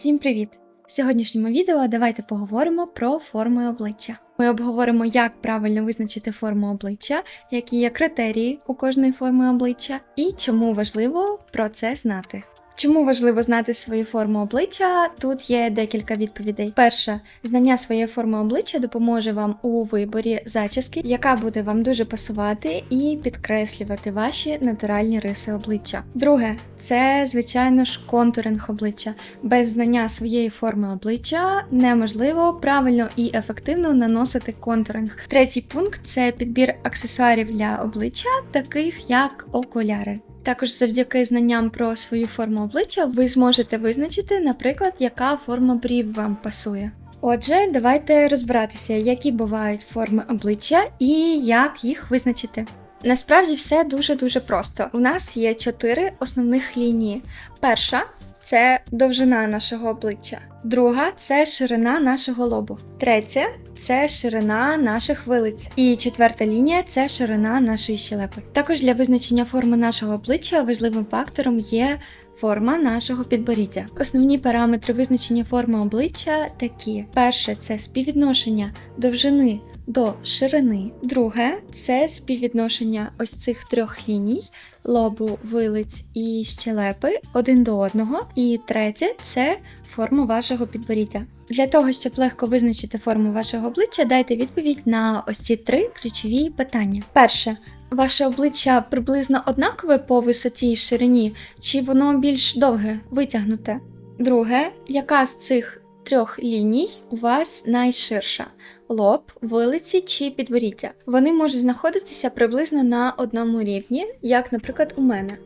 Всім привіт! В сьогоднішньому відео давайте поговоримо про форми обличчя. Ми обговоримо, як правильно визначити форму обличчя, які є критерії у кожної форми обличчя і чому важливо про це знати. Чому важливо знати свою форму обличчя? Тут є декілька відповідей. Перше, знання своєї форми обличчя допоможе вам у виборі зачіски, яка буде вам дуже пасувати і підкреслювати ваші натуральні риси обличчя. Друге, це звичайно ж контуринг обличчя. Без знання своєї форми обличчя неможливо правильно і ефективно наносити контуринг. Третій пункт це підбір аксесуарів для обличчя, таких як окуляри. Також завдяки знанням про свою форму обличчя ви зможете визначити, наприклад, яка форма брів вам пасує. Отже, давайте розбиратися, які бувають форми обличчя і як їх визначити. Насправді все дуже-дуже просто. У нас є чотири основних лінії. Перша це довжина нашого обличчя. Друга це ширина нашого лобу. Третя це ширина наших вилиць. І четверта лінія це ширина нашої щелепи. Також для визначення форми нашого обличчя важливим фактором є форма нашого підборіддя. Основні параметри визначення форми обличчя такі: перше це співвідношення довжини до ширини. Друге це співвідношення ось цих трьох ліній лобу, вилиць і щелепи один до одного. І третє це форма вашого підборіддя. Для того, щоб легко визначити форму вашого обличчя, дайте відповідь на ось ці три ключові питання. Перше. Ваше обличчя приблизно однакове по висоті і ширині, чи воно більш довге, витягнуте? Друге, яка з цих трьох ліній у вас найширша? Лоб, вилиці чи підборіддя? Вони можуть знаходитися приблизно на одному рівні, як, наприклад, у мене.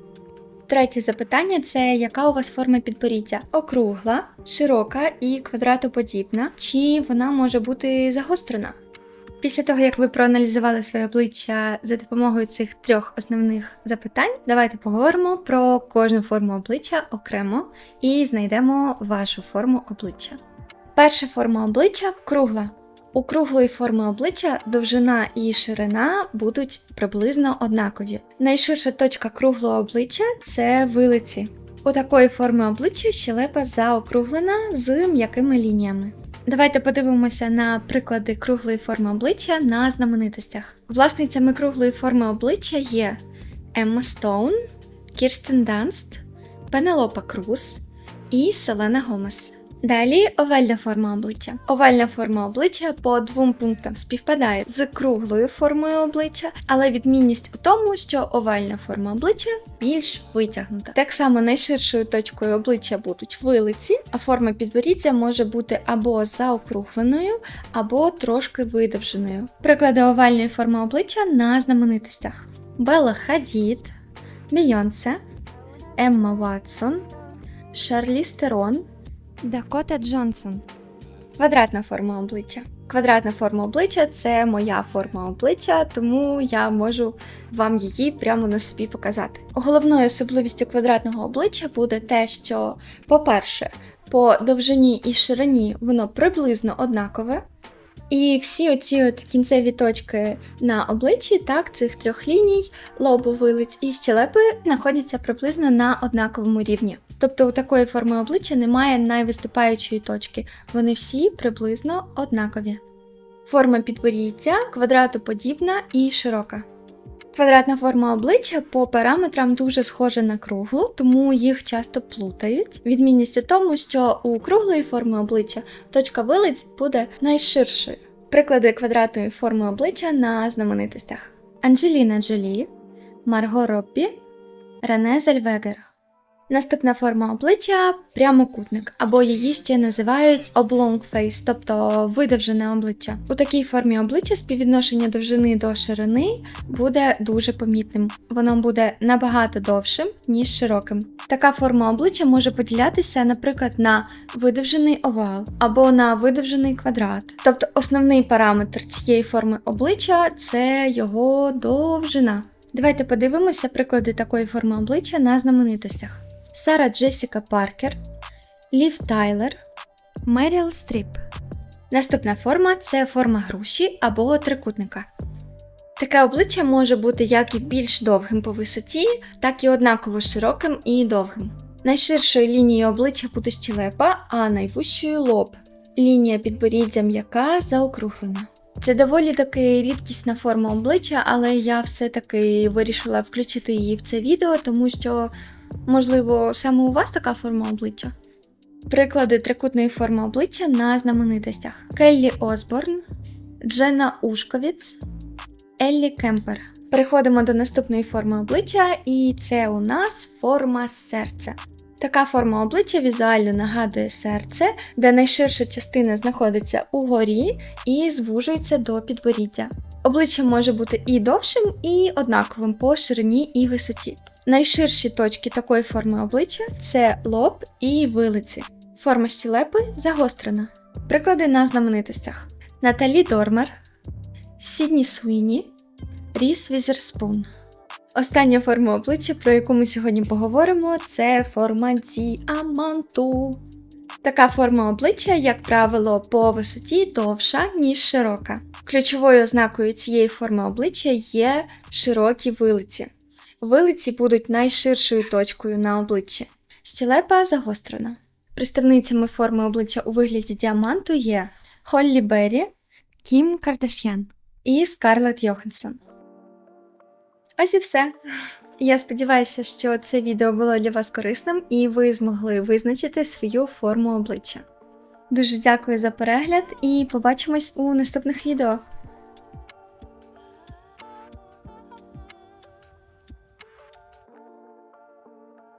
Третє запитання це яка у вас форма підборіддя? Округла, широка і квадратоподібна, чи вона може бути загострена? Після того, як ви проаналізували своє обличчя за допомогою цих трьох основних запитань, давайте поговоримо про кожну форму обличчя окремо і знайдемо вашу форму обличчя. Перша форма обличчя кругла. У круглої форми обличчя довжина і ширина будуть приблизно однакові. Найширша точка круглого обличчя це вилиці. У такої форми обличчя щелепа заокруглена з м'якими лініями. Давайте подивимося на приклади круглої форми обличчя на знаменитостях. Власницями круглої форми обличчя є Емма Стоун, Кірстен Данст, Пенелопа Круз і Селена Гомес. Далі овальна форма обличчя. Овальна форма обличчя по двом пунктам співпадає з круглою формою обличчя, але відмінність у тому, що овальна форма обличчя більш витягнута. Так само найширшою точкою обличчя будуть вилиці, а форма підборіддя може бути або заокругленою, або трошки видовженою. Приклади овальної форми обличчя на знаменитостях: Белла Хадід, Бійонсе, Емма Ватсон, Шарлі Стерон. Дакота Джонсон. Квадратна форма обличчя. Квадратна форма обличчя це моя форма обличчя, тому я можу вам її прямо на собі показати. Головною особливістю квадратного обличчя буде те, що, по-перше, по довжині і ширині воно приблизно однакове. І всі оці от кінцеві точки на обличчі, так, цих трьох ліній, лобу, вилиць і щелепи знаходяться приблизно на однаковому рівні. Тобто у такої форми обличчя немає найвиступаючої точки, вони всі приблизно однакові. Форма підборіддя квадратоподібна і широка. Квадратна форма обличчя по параметрам дуже схожа на круглу, тому їх часто плутають. Відмінність у тому, що у круглої форми обличчя точка вилиць буде найширшою. Приклади квадратної форми обличчя на знаменитостях: Анджеліна Джолі, Марго Роббі, Рене Зельвегер. Наступна форма обличчя прямокутник, або її ще називають oblong face, тобто видовжене обличчя. У такій формі обличчя співвідношення довжини до ширини буде дуже помітним. Воно буде набагато довшим, ніж широким. Така форма обличчя може поділятися, наприклад, на видовжений овал або на видовжений квадрат. Тобто основний параметр цієї форми обличчя це його довжина. Давайте подивимося приклади такої форми обличчя на знаменитостях. Сара Джесіка Паркер, Лів Тайлер, Меріл Стріп. Наступна форма це форма груші або трикутника. Таке обличчя може бути як і більш довгим по висоті, так і однаково широким і довгим. Найширшою лінією обличчя буде щелепа, а найвущою лоб. Лінія підборіддя м'яка заокруглена. Це доволі таки рідкісна форма обличчя, але я все-таки вирішила включити її в це відео, тому що, можливо, саме у вас така форма обличчя. Приклади трикутної форми обличчя на знаменитостях: Келлі Осборн, Дженна Ушковіц, Еллі Кемпер. Переходимо до наступної форми обличчя, і це у нас форма серця. Така форма обличчя візуально нагадує серце, де найширша частина знаходиться угорі і звужується до підборіддя. Обличчя може бути і довшим, і однаковим по ширині і висоті. Найширші точки такої форми обличчя це лоб і вилиці. Форма щелепи загострена. Приклади на знаменитостях: Наталі Дормер, Сідні Суїні, Ріс Візерспун. Остання форма обличчя, про яку ми сьогодні поговоримо, це форма діаманту. Така форма обличчя, як правило, по висоті довша, ніж широка. Ключовою ознакою цієї форми обличчя є широкі вилиці. Вилиці будуть найширшою точкою на обличчі. Щелепа загострена. Представницями форми обличчя у вигляді діаманту є Холлі Беррі, Кім Кардаш'ян і Скарлетт Йоханссон. Ось і все. Я сподіваюся, що це відео було для вас корисним і ви змогли визначити свою форму обличчя. Дуже дякую за перегляд і побачимось у наступних відео.